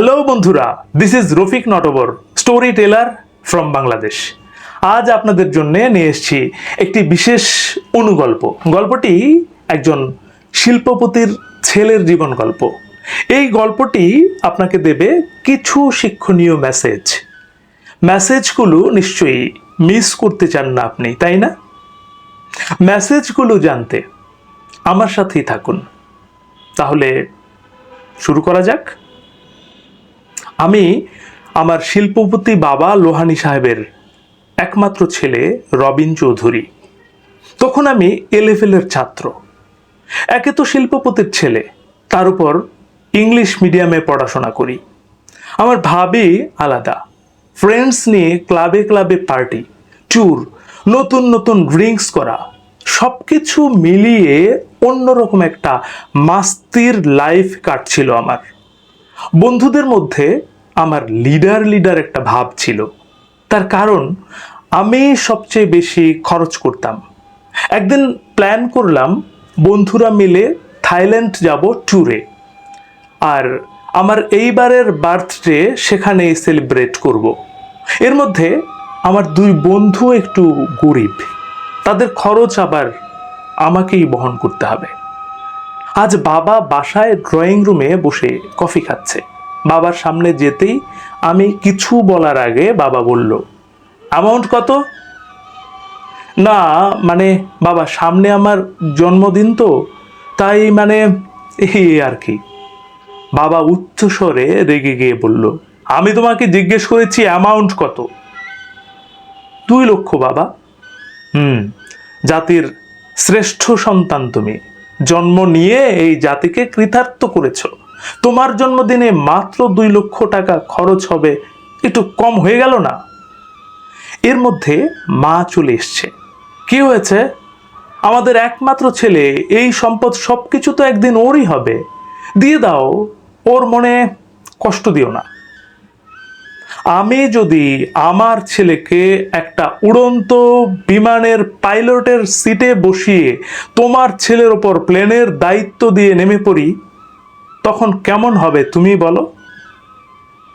Hello বন্ধুরা this is Rafiq Natabar story teller from Bangladesh আজ আপনাদের জন্য নিয়ে এসেছি একটি বিশেষ অনুগল্প। গল্পটি একজন শিল্পপতির ছেলের জীবন গল্প। এই গল্পটি আপনাকে দেবে কিছু শিক্ষণীয় মেসেজ মেসেজগুলো নিশ্চয়ই মিস করতে চান না আপনি, তাই না? মেসেজগুলো জানতে আমার সাথেই থাকুন। তাহলে শুরু করা যাক। আমি আমার শিল্পপতি বাবা লোহানি সাহেবের একমাত্র ছেলে রবিন চৌধুরী। তখন আমি এলেভেলের ছাত্র। একে তো শিল্পপতির ছেলে, তার উপর ইংলিশ মিডিয়ামে পড়াশোনা করি। আমার ভাবি আলাদা। ফ্রেন্ডস নিয়ে ক্লাবে ক্লাবে পার্টি ট্যুর নতুন নতুন ড্রিঙ্কস করা সব কিছু মিলিয়ে অন্যরকম একটা মাস্তির লাইফ কাটছিল আমার। বন্ধুদের মধ্যে আমার লিডার লিডার একটা ভাব ছিল। তার কারণ, আমি সবচেয়ে বেশি খরচ করতাম। একদিন প্ল্যান করলাম বন্ধুরা মিলে থাইল্যান্ড যাব ট্যুরে আর আমার এইবারের বার্থডে সেখানে সেলিব্রেট করব। এর মধ্যে আমার দুই বন্ধু একটু গরিব। তাদের খরচ আবার আমাকেই বহন করতে হবে। আজ বাবা বাসায় ড্রয়িং রুমে বসে কফি খাচ্ছে। বাবার সামনে যেতেই আমি কিছু বলার আগে বাবা বলল অ্যামাউন্ট কত? না মানে বাবা, সামনে আমার জন্মদিন তো, তাই মানে এই আর কি। বাবা উচ্চস্বরে রেগে গিয়ে বলল, আমি তোমাকে জিজ্ঞেস করেছি অ্যামাউন্ট কত? দুই লক্ষ, বাবা। হুম, জাতির শ্রেষ্ঠ সন্তান তুমি। জন্ম নিয়ে এই জাতিকে কৃতার্থ করেছ। তোমার জন্মদিনে মাত্র দুই লক্ষ টাকা খরচ হবে। একটু কম হয়ে গেল না? এর মধ্যে মা চলে এসছে। কি হয়েছে? আমাদের একমাত্র ছেলে, এই সম্পদ সব কিছু তো একদিন ওরই হবে। দিয়ে দাও, ওর মনে কষ্ট দিও না। আমি যদি আমার ছেলেকে একটা উড়ন্ত বিমানের পাইলটের সিটে বসিয়ে তোমার ছেলের ওপর প্লেনের দায়িত্ব দিয়ে নেমে পড়ি, তখন কেমন হবে তুমি বলো?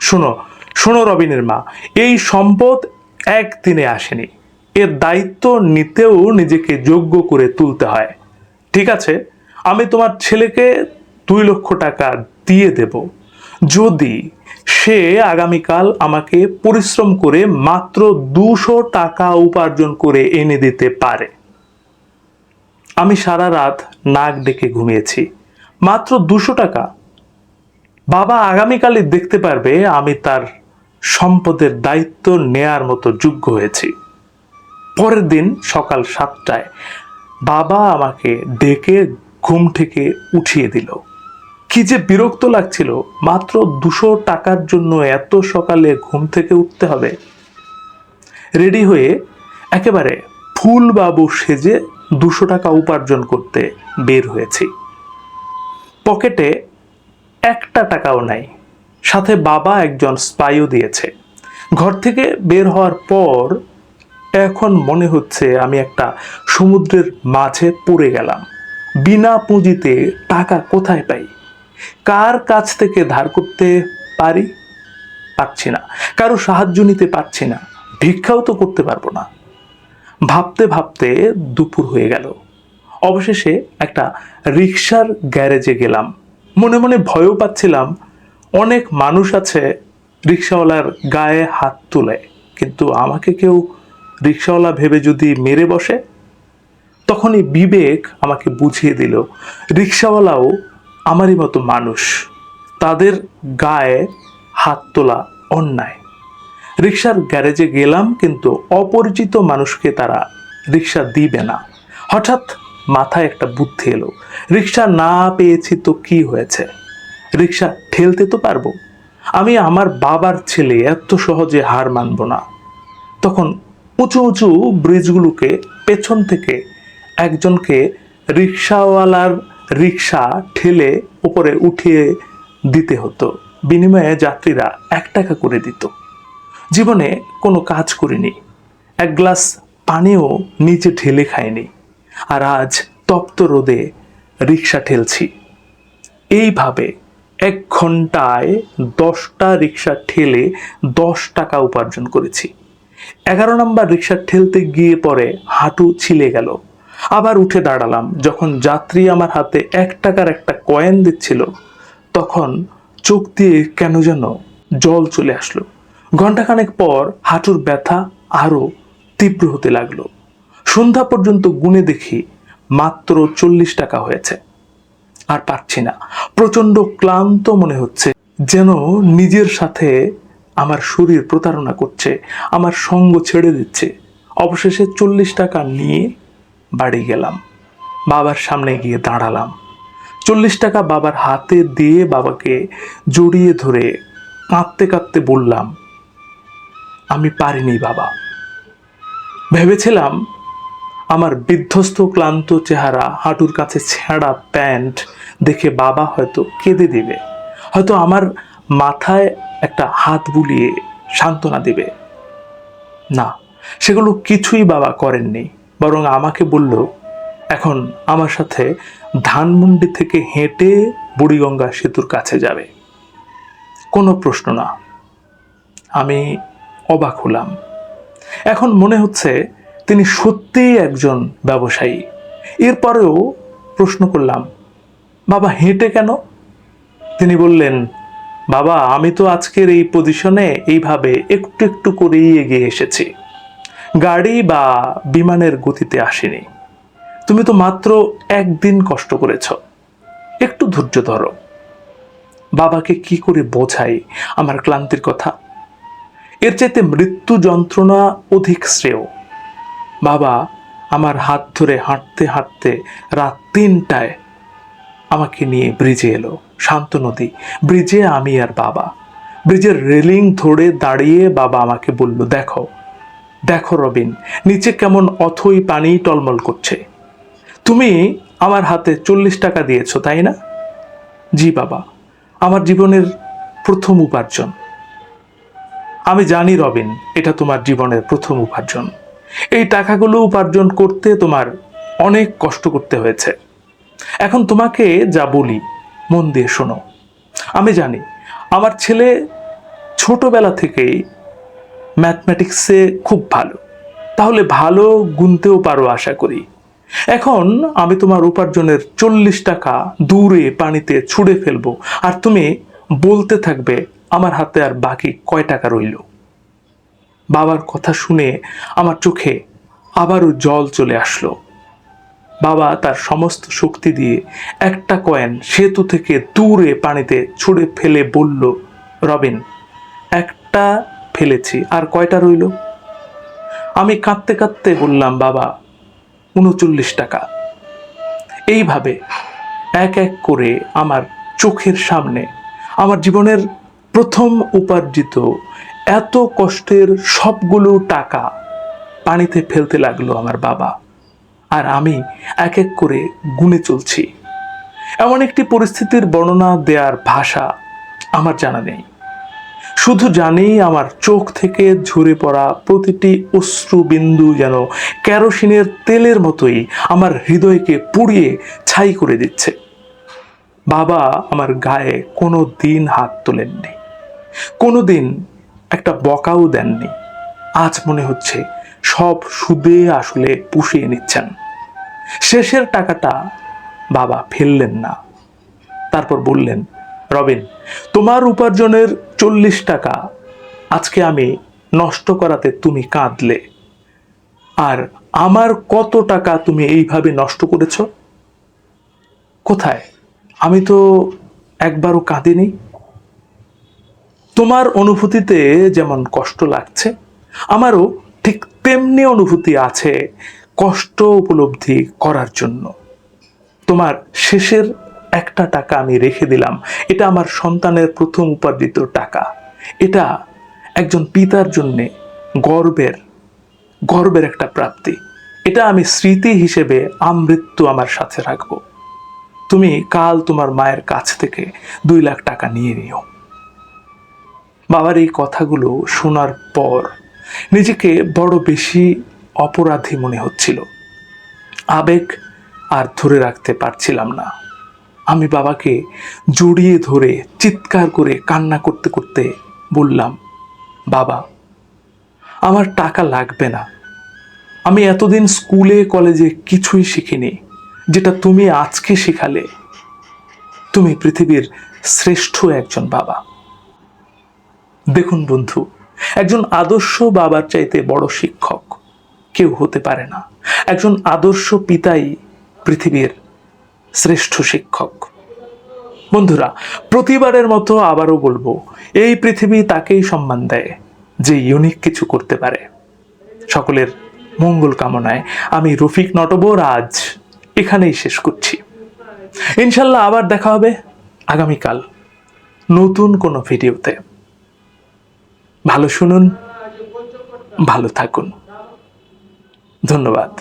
শোনো শোনো রবিনের মা, এই সম্পদ একদিনে আসেনি। এর দায়িত্ব নিতেও নিজেকে যোগ্য করে তুলতে হয়। ঠিক আছে? আমি তোমার ছেলেকে দুই লক্ষ টাকা দিয়ে দেব। যদি সে আগামীকাল আমাকে পরিশ্রম করে মাত্র দুশো টাকা উপার্জন করে এনে দিতে পারে। আমি সারা রাত নাক ডেকে ঘুমিয়েছি। মাত্র দুশো টাকা। বাবা আগামীকালই দেখতে পারবে আমি তার সম্পদের দায়িত্ব নেয়ার মতো যোগ্য হয়েছি। পরের দিন সকাল সাতটায় বাবা আমাকে ডেকে ঘুম থেকে উঠিয়ে দিল। কি যে বিরক্ত লাগছিল, মাত্র দুশো টাকার জন্য এত সকালে ঘুম থেকে উঠতে হবে। রেডি হয়ে একেবারে ফুল বাবু সেজে দুশো টাকা উপার্জন করতে বের হয়েছি। পকেটে একটা টাকাও নাই, সাথে বাবা একজন স্পাইও দিয়েছে। ঘর থেকে বের হওয়ার পর এখন মনে হচ্ছে আমি একটা সমুদ্রের মাঝে পড়ে গেলাম। বিনা পুঁজিতে টাকা কোথায় পাই? কার কাছ থেকে ধার করতে পারি? পারছি না। কারও সাহায্য নিতে পারছি না। ভিক্ষাও তো করতে পারব না। ভাবতে ভাবতে দুপুর হয়ে গেল। অবশেষে একটা রিক্সার গ্যারেজে গেলাম। মনে মনে ভয়ও পাচ্ছিলাম, অনেক মানুষ আছে রিক্সাওয়ালার গায়ে হাত তুলে, কিন্তু আমাকে কেউ রিক্সাওয়ালা ভেবে যদি মেরে বসে? তখনই বিবেক আমাকে বুঝিয়ে দিল রিক্সাওয়ালাও আমারই মতো মানুষ। তাদের গায়ে হাত তোলা অন্যায়। রিক্সার গ্যারেজে গেলাম কিন্তু অপরিচিত মানুষকে তারা রিক্সা দিবে না। হঠাৎ মাথায় একটা বুদ্ধি এলো। রিক্সা না পেয়েছি তো কি হয়েছে? রিক্সা ঠেলতে তো পারব। আমি আমার বাবার ছেলে এত সহজে হার মানব না। তখন উঁচু উঁচু ব্রিজগুলোকে পেছন থেকে একজনকে রিক্সাওয়ালার রিক্সা ঠেলে উপরে উঠিয়ে দিতে হতো। বিনিময়ে যাত্রীরা এক টাকা করে দিত। জীবনে কোনো কাজ করিনি। এক গ্লাস পানিও নিচে ঠেলে খাইনি। আর আজ তপ্ত রোদে রিক্সা ঠেলছি। এইভাবে এক ঘন্টায় দশটা রিক্সা ঠেলে দশ টাকা উপার্জন করেছি। এগারো নম্বর রিক্সা ঠেলতে গিয়ে পরে হাঁটু ছিলে গেল। আবার উঠে দাঁড়ালাম। যখন যাত্রী আমার হাতে এক টাকার একটা কয়েন দিচ্ছিল, তখন চোখ দিয়ে কেন যেন জল চলে আসলো। ঘন্টাখানেক পর হাঁটুর ব্যথা আরও তীব্র হতে লাগল। সন্ধ্যা পর্যন্ত গুনে দেখি মাত্র চল্লিশ টাকা হয়েছে। আর পারছি না। প্রচণ্ড ক্লান্ত মনে হচ্ছে, যেন নিজের সাথে আমার শরীর প্রতারণা করছে, আমার সঙ্গ ছেড়ে দিচ্ছে। অবশেষে চল্লিশ টাকা নিয়ে বাড়ি গেলাম। বাবার সামনে গিয়ে দাঁড়ালাম। চল্লিশ টাকা বাবার হাতে দিয়ে বাবাকে জড়িয়ে ধরে কাঁদতে কাঁদতে বললাম, আমি পারিনি বাবা। ভেবেছিলাম আমার বিধ্বস্ত, ক্লান্ত চেহারা, হাঁটুর কাছে ছেঁড়া প্যান্ট দেখে বাবা হয়তো কেঁদে দিবে। হয়তো আমার মাথায় একটা হাত বুলিয়ে সান্ত্বনা দিবে। না, সেগুলো কিছুই বাবা করেননি। বরং আমাকে বলল, এখন আমার সাথে ধানমন্ডি থেকে হেঁটে বুড়িগঙ্গা সেতুর কাছে যাবে। কোনো প্রশ্ন না। আমি অবাক হলাম। এখন মনে হচ্ছে তিনি সত্যিই একজন ব্যবসায়ী। এরপরেও প্রশ্ন করলাম, বাবা, হেঁটে কেন? তিনি বললেন, বাবা, আমি তো আজকের এই পজিশনে এইভাবে একটু একটু করেই এগিয়ে এসেছি। গাড়ি বা বিমানের গতিতে আসেনি। তুমি তো মাত্র একদিন কষ্ট করেছ। একটু ধৈর্য ধরো। বাবাকে কি করে বোঝাই আমার ক্লান্তির কথা? এর চাইতে মৃত্যু যন্ত্রণা অধিক শ্রেয়। বাবা আমার হাত ধরে হাঁটতে হাঁটতে রাত তিনটায় আমাকে নিয়ে ব্রিজে এলো, শান্ত নদী। ব্রিজে আমি আর বাবা। ব্রিজের রেলিং ধরে দাঁড়িয়ে বাবা আমাকে বলল, দেখো দেখো রবিন, নিচে কেমন অথই পানি টলমল করছে। তুমি আমার হাতে চল্লিশ টাকা দিয়েছ, তাই না? জি বাবা, আমার জীবনের প্রথম উপার্জন। আমি জানি রবিন, এটা তোমার জীবনের প্রথম উপার্জন। এই টাকাগুলো উপার্জন করতে তোমার অনেক কষ্ট করতে হয়েছে। এখন তোমাকে যা বলি, মন দিয়ে শোনো। আমি জানি, আমার ছেলে ছোটবেলা থেকেই ম্যাথমেটিক্সে খুব ভালো। তাহলে ভালো গুনতেও পারো আশা করি। এখন আমি তোমার উপার্জনের চল্লিশ টাকা দূরে পানিতে ছুঁড়ে ফেলব, আর তুমি বলতে থাকবে, আমার হাতে আর বাকি কয় টাকা রইল? বাবার কথা শুনে আমার চোখে আবারও জল চলে আসলো। বাবা তার সমস্ত শক্তি দিয়ে একটা কয়েন সেতু থেকে দূরে পানিতে ছুঁড়ে ফেলে বলল, রবিন, একটা ফেলেছি। আর কয়টা রইল? আমি কাঁদতে কাঁদতে বললাম, বাবা, উনচল্লিশ টাকা। এইভাবে এক এক করে আমার চোখের সামনে আমার জীবনের প্রথম উপার্জিত এত কষ্টের সবগুলো টাকা পানিতে ফেলতে লাগল আমার বাবা। আর আমি এক এক করে গুনে চলছি। এমন একটি পরিস্থিতির বর্ণনা দেওয়ার ভাষা আমার জানা নেই। শুধু জানি আমার চোখ থেকে ঝরে পড়া প্রতিটি অশ্রু বিন্দু যেন কেরোসিনের তেলের মতোই আমার হৃদয়কে পুড়িয়ে ছাই করে দিচ্ছে। বাবা আমার গায়ে কোনো দিন হাত তোলেননি। কোনো দিন একটা বকাও দেননি। আজ মনে হচ্ছে সব সুদে আসলে পুষিয়ে নিচ্ছেন। শেষের টাকাটা বাবা ফেললেন না। তারপর বললেন, রবিন, তোমার উপার্জনের চল্লিশ টাকা। আজকে আমি নষ্ট করাতে তুমি কাঁদলে। আর আমার কত টাকা তুমি এইভাবে নষ্ট করেছ? কোথায়? আমি তো একবারও কাঁদিনি। তোমার অনুভূতিতে যেমন কষ্ট লাগছে, আমারও ঠিক তেমনি অনুভূতি আছে কষ্ট উপলব্ধি করার জন্য। তোমার শেষের একটা টাকা আমি রেখে দিলাম। এটা আমার সন্তানের প্রথম উপার্জিত টাকা। এটা একজন পিতার জন্যে গর্বের গর্বের একটা প্রাপ্তি। এটা আমি স্মৃতি হিসেবে আমৃত্যু আমার সাথে রাখব। তুমি কাল তোমার মায়ের কাছ থেকে দুই লাখ টাকা নিয়ে নিও। বাবার এই কথাগুলো শোনার পর নিজেকে বড় বেশি অপরাধী মনে হচ্ছিল। আবেগ আর ধরে রাখতে পারছিলাম না। আমি বাবাকে জড়িয়ে ধরে চিৎকার করে কান্না করতে করতে বললাম, বাবা, আমার টাকা লাগবে না। আমি এতদিন স্কুলে, কলেজে কিছুই শিখিনি, যেটা তুমি আজকে শেখালে। তুমি পৃথিবীর শ্রেষ্ঠ একজন বাবা। দেখুন বন্ধু, একজন আদর্শ বাবার চাইতে বড় শিক্ষক কেউ হতে পারে না। একজন আদর্শ পিতাই পৃথিবীর শ্রেষ্ঠ শিক্ষক। বন্ধুরা, প্রতিবারের মতো আবারও বলব, এই পৃথিবী তাকেই সম্মান দেয় যে ইউনিক কিছু করতে পারে। সকলের মঙ্গল কামনায় আমি রফিক নটবর আজ এখানেই শেষ করছি। ইনশাল্লাহ আবার দেখা হবে আগামীকাল নতুন কোনো ভিডিওতে। ভালো শুনুন, ভালো থাকুন। ধন্যবাদ।